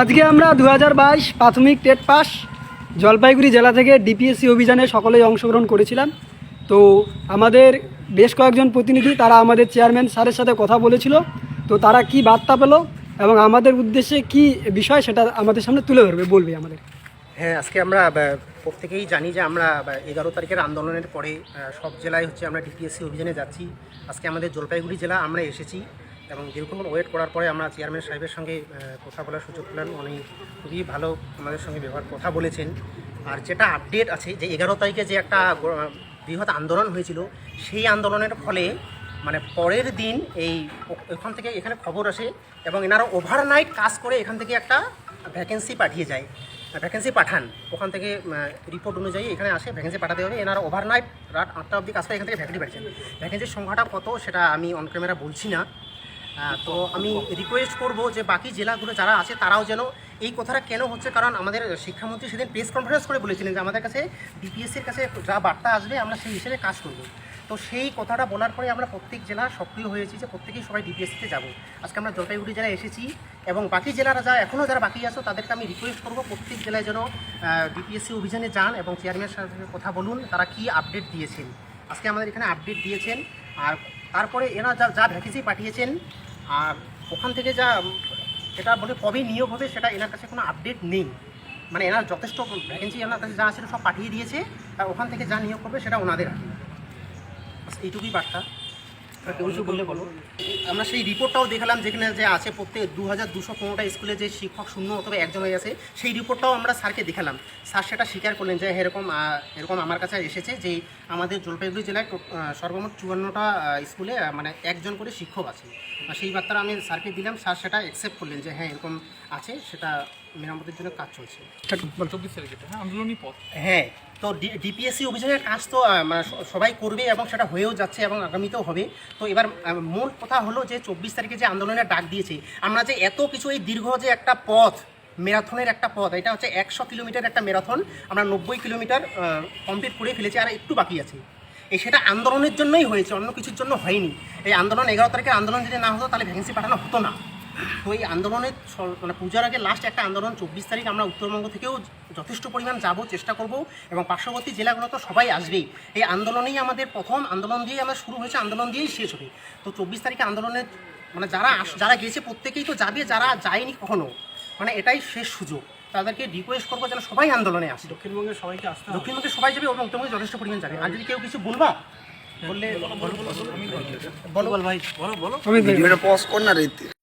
আজকে আমরা দু হাজার বাইশ প্রাথমিক টেট পাস জলপাইগুড়ি জেলা থেকে ডিপিএসসি অভিযানে সকলেই অংশগ্রহণ করেছিলাম। তো আমাদের বেশ কয়েকজন প্রতিনিধি, তারা আমাদের চেয়ারম্যান স্যারের সাথে কথা বলেছিল। তো তারা কি বার্তা পেল এবং আমাদের উদ্দেশ্যে কি বিষয় সেটা আমাদের সামনে তুলে ধরবে, বলবে আমাদের। হ্যাঁ আজকে আমরা প্রত্যেকেই জানি যে আমরা এগারো তারিখের আন্দোলনের পরে সব জেলায় হচ্ছে আমরা ডিপিএসসি অভিযানে যাচ্ছি। আজকে আমাদের জলপাইগুড়ি জেলা আমরা এসেছি। এবং দীর্ঘক্ষণ ওয়েট করার পরে আমরা চেয়ারম্যান সাহেবের সঙ্গে কথা বলার সুযোগ পেলাম। উনি খুবই ভালো আমাদের সঙ্গে ব্যবহার, কথা বলেছেন। আর যেটা আপডেট আছে যে এগারো তারিখে যে একটা বৃহৎ আন্দোলন হয়েছিল, সেই আন্দোলনের ফলে মানে পরের দিন এই ওখান থেকে এখানে খবর আসে এবং এনারা ওভারনাইট কাজ করে এখান থেকে একটা ভ্যাকেন্সি পাঠিয়ে যায়। ভ্যাকেন্সি পাঠান। ওখান থেকে রিপোর্ট অনুযায়ী এখানে আসে ভ্যাকেন্সি পাঠাতে হবে এনারা ওভারনাইট রাত আটটা অবধি কাজ করে এখান থেকে ভ্যাকেন্সি পাঠিয়েছেন ভ্যাকেন্সির সংখ্যাটা কত সেটা আমি অন ক্যামেরা বলছি না। তো আমি রিকোয়েস্ট করব যে বাকি জেলাগুলো যারা আছে, তারাও যেন এই কথাটা কেন হচ্ছে? কারণ আমাদের শিক্ষামন্ত্রী সেদিন প্রেস কনফারেন্স করে বলেছিলেন যে আমাদের কাছে ডিপিএসসির কাছে যা বার্তা আসবে, আমরা সেই হিসেবে কাজ করব। তো সেই কথাটা বলার পরে আমরা প্রত্যেক জেলা সক্রিয় হয়েছি যে প্রত্যেকেই সবাই ডিপিএসসিতে যাব। আজকে আমরা জলপাইগুড়ি জেলায় এসেছি এবং বাকি জেলারা যা এখনও যারা বাকি আছো, তাদেরকে আমি রিকোয়েস্ট করব প্রত্যেক জেলায় যেন ডিপিএসসি অভিযানে যান এবং চেয়ারম্যান সাথে কথা বলুন, তারা কি আপডেট দিয়েছেন। আজকে আমাদের এখানে আপডেট দিয়েছেন। আর তারপরে এরা যা যা ভ্যাকেন্সি পাঠিয়েছেন আর ওখান থেকে যা এটা বলে কবে নিয়োগ হবে সেটা এনার কাছে কোনো আপডেট নেই। মানে এনার যথেষ্ট ভ্যাকেন্সি এনার কাছে যা আছে সব পাঠিয়ে দিয়েছে আর ওখান থেকে যা নিয়োগ করবে সেটা ওনাদের আর এইটুকুই বার্তা। বললে বলো। আমরা সেই রিপোর্টটাও দেখালাম যেখানে যে আছে প্রত্যেক দু হাজার দুশো পনেরোটা স্কুলে যে শিক্ষক শূন্য অথবা একজন হয়ে আছে সেই রিপোর্টটাও আমরা স্যারকে দেখালাম। স্যার সেটা স্বীকার করলেন যে এরকম এরকম আমার কাছে এসেছে যে আমাদের জলপাইগুড়ি জেলায় সর্বমোট চুয়ান্নটা স্কুলে মানে একজন করে শিক্ষক আছে। আর সেই বার্তাটা আমি স্যারকে দিলাম স্যার সেটা অ্যাকসেপ্ট করলেন যে হ্যাঁ এরকম আছে সেটা মেরামতের জন্য কাজ চলছে। চব্বিশ তারিখে হ্যাঁ পথ। হ্যাঁ তো ডিপিএসসি অভিযানের কাজ তো মানে সবাই করবে এবং সেটা হয়েও যাচ্ছে এবং আগামীতেও হবে। তো এবার মূল কথা হলো যে চব্বিশ তারিখে যে আন্দোলনের ডাক দিয়েছে আমরা যে এত কিছু এই দীর্ঘ যে একটা পথ ম্যারাথনের একটা পথ এটা হচ্ছে একশো কিলোমিটার একটা ম্যারাথন আমরা নব্বই কিলোমিটার কমপ্লিট করে ফেলেছি আর একটু বাকি আছে। এই সেটা আন্দোলনের জন্যই হয়েছে অন্য কিছুর জন্য হয়নি। এই আন্দোলন এগারো তারিখের আন্দোলন যদি না হতো তাহলে ভ্যাকেন্সি পাঠানো হতো না। তো এই আন্দোলনের মানে পূজার আগে লাস্ট একটা আন্দোলন চব্বিশ তারিখ আমরা উত্তরবঙ্গ থেকেও যথেষ্ট পরিমাণ যাব চেষ্টা করব এবং পার্শ্ববর্তী জেলাগুলো তো সবাই আসবেই। এই আন্দোলনেই আমাদের প্রথম আন্দোলন দিয়েই আমরা শুরু হয়েছে আন্দোলন দিয়েই শেষ হবে। তো চব্বিশ তারিখে আন্দোলনের মানে যারা আস- যারা গেছে প্রত্যেকেই তো যাবে যারা যায়নি কখনো। মানে এটাই শেষ সুযোগ। তাদেরকে রিকোয়েস্ট করব যেন সবাই আন্দোলনে আসে। দক্ষিণবঙ্গে সবাইকে আসতে দক্ষিণবঙ্গে সবাই যাবে এবং উত্তরবঙ্গে যথেষ্ট পরিমাণ যাবে। আর যদি কেউ কিছু বলবা? বললে বলো বল ভাই। বলো বলো। ভিডিওটা পজ কর না রে